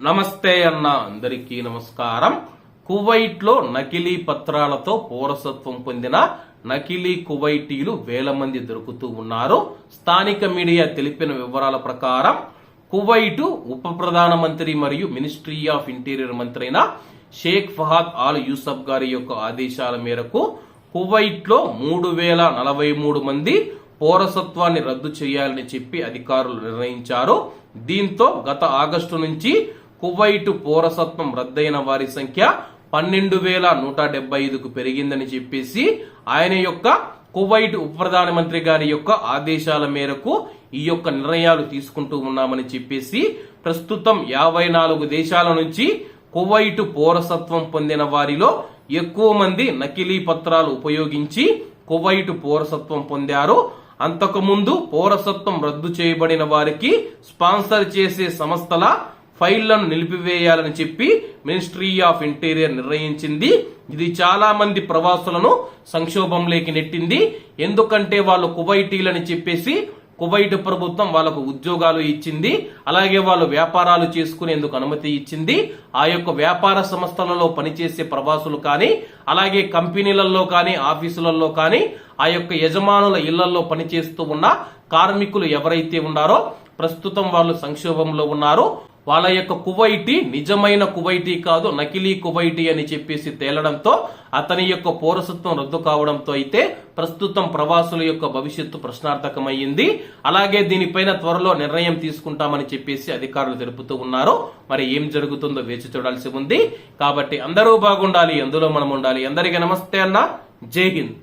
నమస్తే అన్న అందరికీ నమస్కారం. కువైట్లో నకిలీ పత్రాలతో పౌరసత్వం పొందిన నకిలీ కువైటీలు వేల మంది దొరుకుతూ ఉన్నారు. స్థానిక మీడియా తెలిపిన వివరాల ప్రకారం కువైటు ఉప ప్రధానమంత్రి మరియు మినిస్ట్రీ ఆఫ్ ఇంటీరియర్ మంత్రి అయిన షేక్ ఫహాద్ ఆల్ యూసఫ్ గారి యొక్క ఆదేశాల మేరకు కువైట్లో మూడు వేల నలభై మూడు మంది పౌరసత్వాన్ని రద్దు చేయాలని చెప్పి అధికారులు నిర్ణయించారు. దీంతో గత ఆగస్టు నుంచి కువైటు పౌరసత్వం రద్దయిన వారి సంఖ్య పన్నెండు వేల నూట డెబ్బై ఐదుకు పెరిగిందని చెప్పేసి ఆయన యొక్క కువైట్ ఉప ప్రధానమంత్రి గారి యొక్క ఆదేశాల మేరకు ఈ యొక్క నిర్ణయాలు తీసుకుంటూ ఉన్నామని చెప్పేసి ప్రస్తుతం యాభై నాలుగు దేశాల నుంచి కువైటు పౌరసత్వం పొందిన వారిలో ఎక్కువ మంది నకిలీ పత్రాలు ఉపయోగించి కువైటు పౌరసత్వం పొందారు. అంతకుముందు పౌరసత్వం రద్దు చేయబడిన వారికి స్పాన్సర్ చేసే సంస్థల ఫైళ్ళను నిలిపివేయాలని చెప్పి మినిస్ట్రీ ఆఫ్ ఇంటీరియర్ నిర్ణయించింది. ఇది చాలా మంది ప్రవాసులను సంక్షోభంలోకి నెట్టింది. ఎందుకంటే వాళ్ళు కువైటీలని చెప్పేసి కువైట్ ప్రభుత్వం వాళ్ళకు ఉద్యోగాలు ఇచ్చింది. అలాగే వాళ్ళు వ్యాపారాలు చేసుకునేందుకు అనుమతి ఇచ్చింది. ఆ యొక్క వ్యాపార సంస్థలలో పనిచేసే ప్రవాసులు కానీ అలాగే కంపెనీలలో కానీ ఆఫీసులలో కానీ ఆ యొక్క యజమానుల ఇళ్ళలో పనిచేస్తూ ఉన్న కార్మికులు ఎవరైతే ఉన్నారో ప్రస్తుతం వాళ్ళు సంక్షోభంలో ఉన్నారు. వాళ్ళ యొక్క కువైటీ నిజమైన కువైటీ కాదు నకిలీ కువైటీ అని చెప్పేసి తేలడంతో అతని యొక్క పౌరసత్వం రద్దు కావడంతో అయితే ప్రస్తుతం ప్రవాసుల యొక్క భవిష్యత్తు ప్రశ్నార్థకమైంది అలాగే దీనిపైన త్వరలో నిర్ణయం తీసుకుంటామని చెప్పేసి అధికారులు తెలుపుతూ ఉన్నారు. మరి ఏం జరుగుతుందో వేచి చూడాల్సి ఉంది. కాబట్టి అందరూ బాగుండాలి అందులో మనం ఉండాలి. అందరికీ నమస్తే అన్న. జై హింద్.